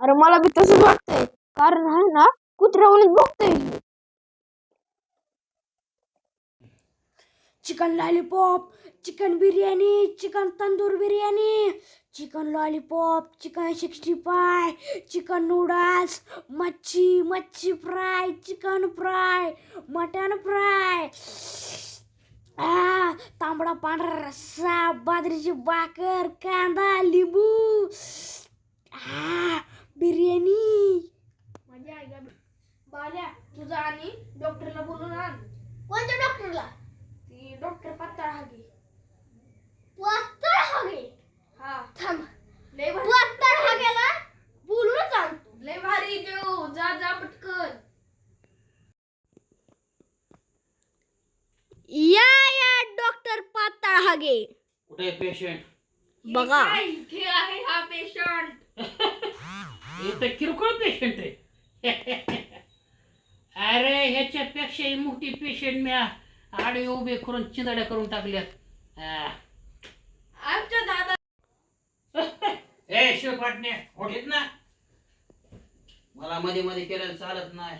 अरे मला बी तसंच वाटतंय कारण आहे ना कुत्र्यावरच बघतोय chicken lollipop chicken biryani chicken tandoor biryani chicken lollipop chicken sixty five chicken noodles मच्छी मच्छी fry chicken fry mutton fry आ, तांबडा पांढरा रस्सा बाजरीची भाकर कांदा लिंबू. आ, बिर्याणी मजा आहे का बाल्या तुझा आणि डॉक्टरला बोलून आण. कोणत्या डॉक्टरला डॉक्टर पातळ हागी वाचता हवे हा थांब लय भारी वाचता हव्याला बोलूनच आणतो लय भारी देऊ जा जा पटकन या या डॉक्टर पाताळ हागे कुठे पेशंट बघा इथे आहे हा पेशंट हे तर किरकोळ पेशंट आहे अरे ह्याच्यापेक्षाही मोठी पेशंट मी आडे उभे करून चिंदड्या करून टाकल्यात. आमच्या दादा ए शिवपाटणे ओढीत ना. मला मध्ये मध्ये केलेलं चालत नाही.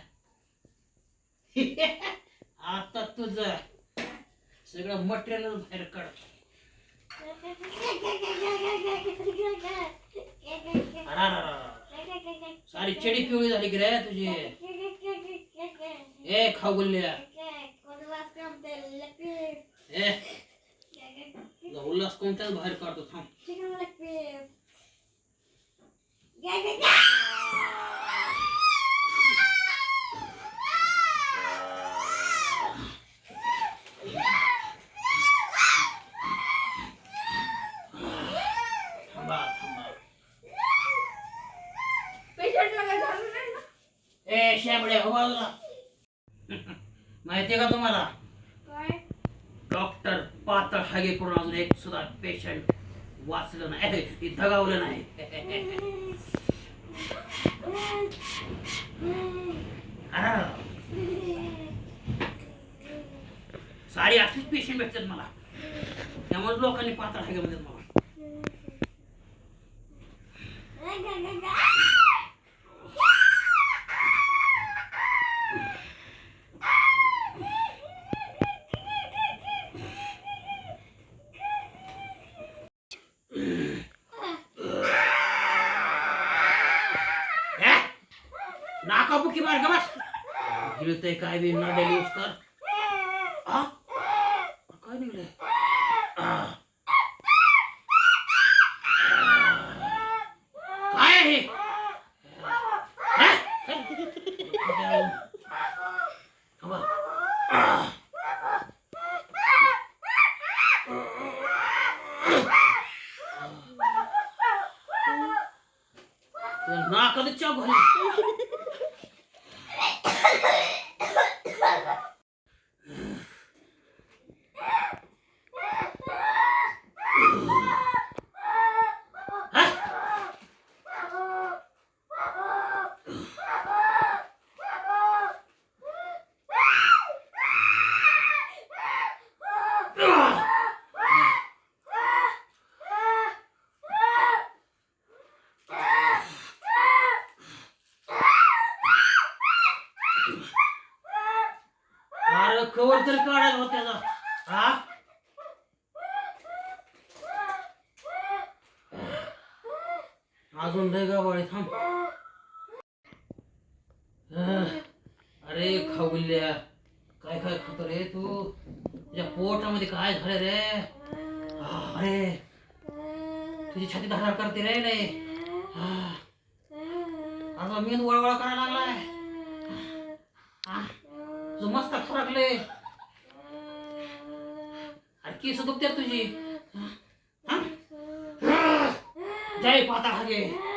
आता तुझं सगळं मटेरियल बाहेर काढ. अरारारा. सारी चडी पिवळी झाली की रे तुझी. ए खाऊ तुझा उल्हास कोणत्याच बाहेर काढतो थांब. थांबा थांबा. ए शेंबड्या हो बाजूला आहे का तुम्हाला? डॉक्टर पातळ हागे करून अजून एक सुद्धा पेशंट वाचलं नाही. दगावलं नाही. आह. सारी अशीच पेशंट भेटतात मला. त्यामुळे लोकांनी पातळ हागे म्हणतात नाकाबुकी मार गमास बस काय बी नडेल यूज कर आ? काय निघलंय काय आहे हे? हे? थांबा. नाकात चाव घाली Hey, hey! कवर तर काढायला हो त्याचा. हा? अजून लय थांब. अरे खाऊल्या काय काय खातो रे तू? तुझ्या पोटामध्ये काय झालं रे? अरे तुझी छाती धारा करते रे नाही आता मेन वळवळ करायला लागलाय. मस्त फरकले अरे केस दुखते तुझी? जय पाता हागे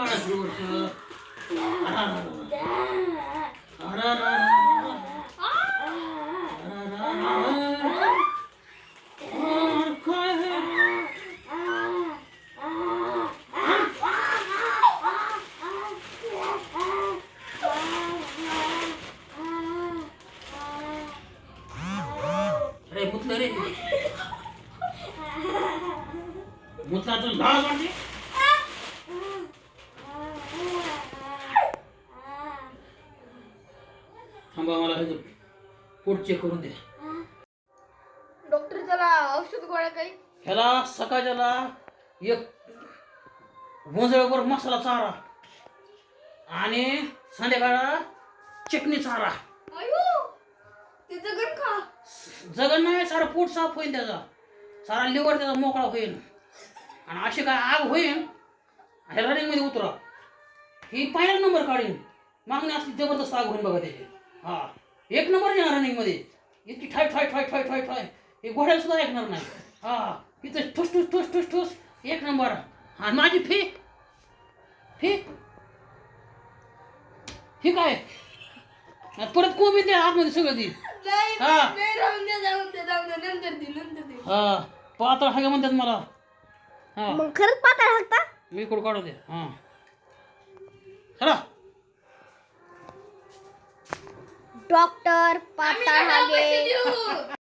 प्लास्टिक तरी काढा थोडंसं. मुतलं रे मुतला तर लाज वाटते थांबा मला हे पोट चेक करून द्या डॉक्टर त्याला औषध गोळ्या काही? ह्याला सकाळच्याला एक मोजळ्यावर मसाला चारा आणि संध्याकाळला चटणी चारा. ते जगन खा जगन नाही सारं पोट साफ होईल त्याचा. सारा लिव्हर त्याचा मोकळा होईल आणि अशी काय आग होईल ह्या रनिंगमध्ये उतरा. ही पहिला नंबर काढीन. मागणी असली जबरदस्त आग होईल बघा त्याची. हा. एक नंबर येणार रनिंगमध्ये इतकी ठाय ठाय ठाय ठाय ठाय ठाय. हे घोड्याला सुद्धा ऐकणार नाही. हा इथं ठुस ठुस ठुस ठुस ठुस. एक नंबर. आणि माझी फी? फी? ही काय? परत कोंबी द्या आतमध्ये सगळं ती नाही हा. हा पातळ हागे म्हणतात मला. हा. मग खरंच पातळ हाकता मी कुठं काढू दे. हा. चला. डॉक्टर पातळ हागे